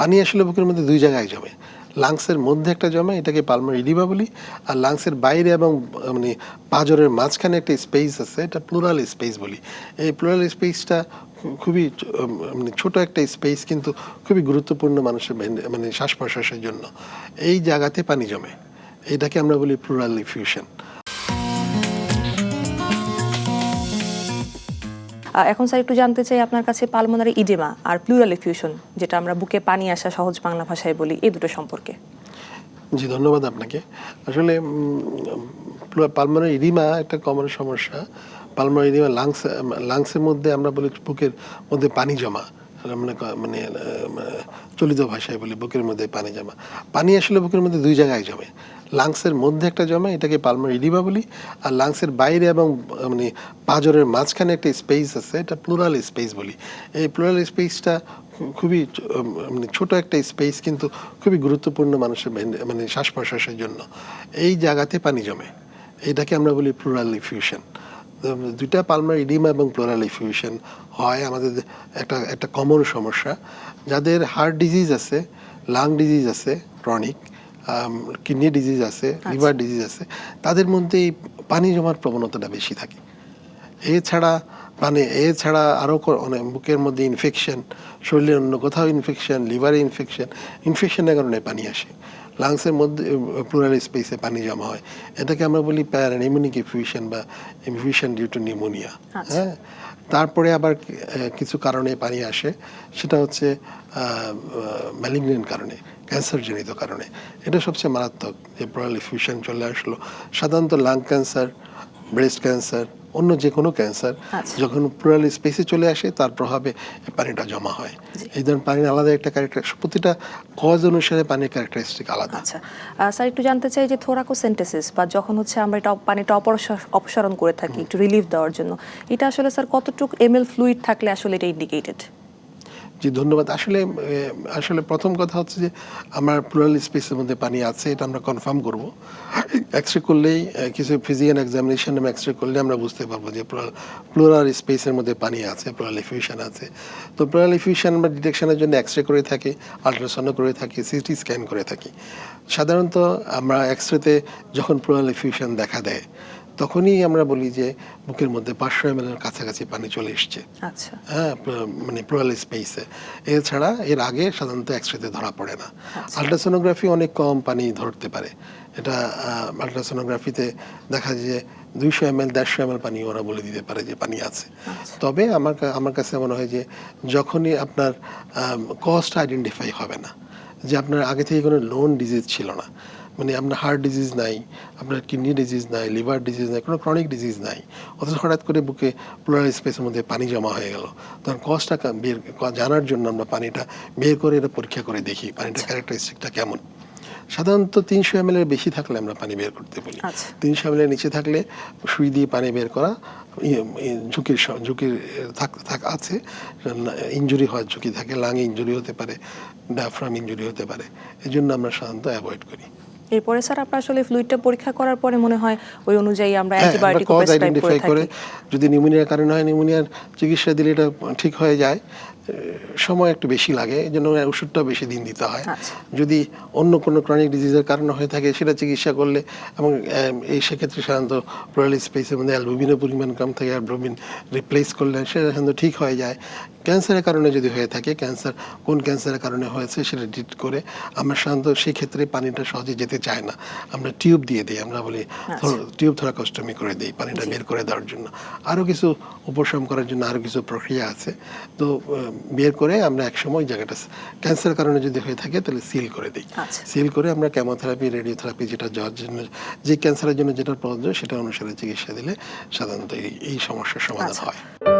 পানি আসলে বুকের মধ্যে দুই জায়গায় জমে। লাংসের মধ্যে একটা জমে, এটাকে পালমার ইডিমা বলি। আর লাংসের বাইরে এবং মানে পাজরের মাঝখানে একটা স্পেস আছে, এটা প্লুরাল স্পেস বলি। এই প্লুরাল স্পেসটা খুবই মানে ছোট একটা স্পেস, কিন্তু খুবই গুরুত্বপূর্ণ মানুষের মানে শ্বাস প্রশ্বাসের জন্য। এই জায়গাতে পানি জমে। এটাকে আমরা বলি প্লুরাল ইফিউশন। এখন স্যার একটু জানতে চাই আপনার কাছে পালমোনারি ইডেমা আর প্লুরাল ইফিউশন যেটা আমরা বুকে পানি আসা সহজ বাংলা ভাষায় বলি, এই দুটো সম্পর্কে। জি, ধন্যবাদ আপনাকে। আসলে পালমোনারি ইডিমা একটা কমন সমস্যা। পালমোনারি ইডিমা লাংস লাংসের মধ্যে আমরা বলি বুকের মধ্যে পানি জমা। মানে মানে চলিত ভাষায় বলি বুকের মধ্যে পানি জমা। পানি আসলে বুকের মধ্যে দুই জায়গায় জমে। লাংসের মধ্যে একটা জমে, এটাকে পালমার ইডিবা বলি, আর লাংসের বাইরে এবং মানে পাজরের মাঝখানে একটা স্পেস আছে, এটা প্লুরাল স্পেস বলি। এই প্লুরাল স্পেসটা খুবই মানে ছোট একটা স্পেস, কিন্তু খুবই গুরুত্বপূর্ণ মানুষের মানে শ্বাস প্রশ্বাসের জন্য। এই জায়গাতে পানি জমে। এটাকে আমরা বলি প্লুরাল ইফিউশন। দুইটা পালমার ইডিমা এবং প্লোরাল ইফিউশন হয় আমাদের একটা একটা কমন সমস্যা। যাদের হার্ট ডিজিজ আছে লাং ডিজিজ আছে ক্রনিক কিডনি ডিজিজ আছে লিভার ডিজিজ আছে তাদের মধ্যে এই পানি জমার প্রবণতাটা বেশি থাকে। এছাড়া মানে এছাড়া আরও অনেক বুকের মধ্যে ইনফেকশন শরীরের অন্য কোথাও ইনফেকশন লিভারে ইনফেকশন ইনফেকশনের কারণে পানি আসে। লাংসের মধ্যে প্লুরাল স্পেসে পানি জমা হয়। এটাকে আমরা বলি প্যারানিমোনিক ইনফিউশন বা ইনফিউশন ডিউ টু নিউমোনিয়া। হ্যাঁ? তারপরে আবার কিছু কারণে পানি আসে। সেটা হচ্ছে ম্যালিগনেন্ট কারণে ক্যান্সারজনিত কারণে। এটা সবচেয়ে মারাত্মক যে প্লুরাল ইনফিউশন চলে আসলো। সাধারণত লাং ক্যান্সার ব্রেস্ট ক্যান্সার অন্য যে কোনো ক্যান্সার আচ্ছা। যখন প্লুরাল স্পেসে চলে আসে তার প্রভাবে পানিটা জমা হয়। এই ধরনের পানির আলাদা একটা ক্যারেক্টার প্রতিটা কজ অনুসারে পানির ক্যারেক্টারিস্টিক আলাদা। আচ্ছা। স্যার একটু জানতে চাই যে থোরাকোসেন্টেসিস বা যখন হচ্ছে আমরা এটা পানিটা অপসারণ করে থাকি একটু রিলিফ দেওয়ার জন্য এটা আসলে স্যার কতটুকু এমএল ফ্লুইড থাকলে আসলে এটা ইন্ডিকেটেড জি, ধন্যবাদ। আসলে আসলে প্রথম কথা হচ্ছে যে আমার প্লুরাল স্পেসের মধ্যে পানি আছে, এটা আমরা কনফার্ম করব। এক্স রে করলেই কিছু ফিজিক্যাল এক্সামিনেশন এবং এক্স রে করলে আমরা বুঝতে পারব যে প্লুরাল স্পেসের মধ্যে পানি আছে প্লুরাল ইফিউশন আছে। তো প্লুরাল ইফিউশন আমরা ডিটেকশনের জন্য এক্স রে করে থাকি আল্ট্রাসাউন্ড করে থাকি সিটি স্ক্যান করে থাকি। সাধারণত আমরা এক্স রেতে যখন প্লুরাল ইফিউশন দেখা দেয় তখনই আমরা বলি যে বুকের মধ্যে পাঁচশো এম এর কাছাকাছি পানি চলে এসছে। আচ্ছা। হ্যাঁ মানে প্লুরাল স্পেসে এছাড়া এর আগে সাধারণত এক্সরেতে ধরা পড়ে না। আলট্রাসোনোগ্রাফি অনেক কম পানি ধরতে পারে। এটা আলট্রাসোনোগ্রাফিতে দেখা যায় যে দুইশো এম এল দেড়শো এম এল পানি ওরা বলে দিতে পারে যে পানি আছে। তবে আমার আমার কাছে মনে হয় যে যখনই আপনার কস্ট আইডেন্টিফাই হবে না যে আপনার আগে থেকে কোনো লোন ডিজিজ ছিল না মানে আপনার হার্ট ডিজিজ নাই আপনার কিডনি ডিজিজ নাই লিভার ডিজিজ নাই কোনো ক্রনিক ডিজিজ নাই। অথচ হঠাৎ করে বুকে প্লোরাল স্পেসের মধ্যে পানি জমা হয়ে গেল। তখন কজটা বের জানার জন্য আমরা পানিটা বের করে এটা পরীক্ষা করে দেখি পানিটা ক্যারেক্টারিস্টিকটা কেমন। সাধারণত তিনশো এম এর বেশি থাকলে আমরা পানি বের করতে বলি। আচ্ছা। তিনশো এম এর নিচে থাকলে সুই দিয়ে পানি বের করা ই- ই- ঝুঁকির ঝুঁকির থাক থাক আছে। ইঞ্জুরি হওয়ার ঝুঁকি থাকে লাং ইঞ্জুরি হতে পারে ডায়াফ্রাম ইঞ্জুরি হতে পারে। এই জন্য আমরা সাধারণত অ্যাভয়েড করি। এরপরে স্যার আপনার আসলে ফ্লুইডটা পরীক্ষা করার পরে মনে হয় ওই অনুযায়ী আমরা অ্যান্টিবায়োটিক প্রেসক্রাইব করে থাকি। যদি নিউমোনিয়ার কারণে হয় নিউমোনিয়ার চিকিৎসা দিলে এটা ঠিক হয়ে যায়। সময় একটু বেশি লাগে এই জন্য ওষুধটা বেশি দিন দিতে হয়। আচ্ছা। যদি অন্য কোনো ক্রনিক ডিজিজের কারণে হয়ে থাকে সেটা চিকিৎসা করলে এবং এই সেক্ষেত্রে সাধারণত প্লোরাল স্পেসের মধ্যে অ্যালবুমিনের পরিমাণ কম থাকে অ্যালবুমিন রিপ্লেস করলে সেটা সাধারণত ঠিক হয়ে যায়। ক্যান্সারের কারণে যদি হয়ে থাকে ক্যান্সার কোন ক্যান্সারের কারণে হয়েছে সেটা ডিট করে আমরা সাধারণত সেক্ষেত্রে পানিটা সহজে যেতে চায় না। আমরা টিউব দিয়ে দিই আমরা বলি টিউব থোরাকস্টমি করে দিই পানিটা বের করে দেওয়ার জন্য। আরও কিছু উপশম করার জন্য আরও কিছু প্রক্রিয়া আছে। তো বের করে আমরা একসময় জায়গাটা ক্যান্সার কারণে যদি হয়ে থাকে তাহলে সিল করে দিই। আচ্ছা। সিল করে আমরা কেমোথেরাপি রেডিওথেরাপি যেটা যাওয়ার জন্য যে ক্যান্সারের জন্য যেটা প্রয়োজন সেটা অনুসারে চিকিৎসা দিলে সাধারণত এই- এই সমস্যার সমাধান আচ্ছা। হয়।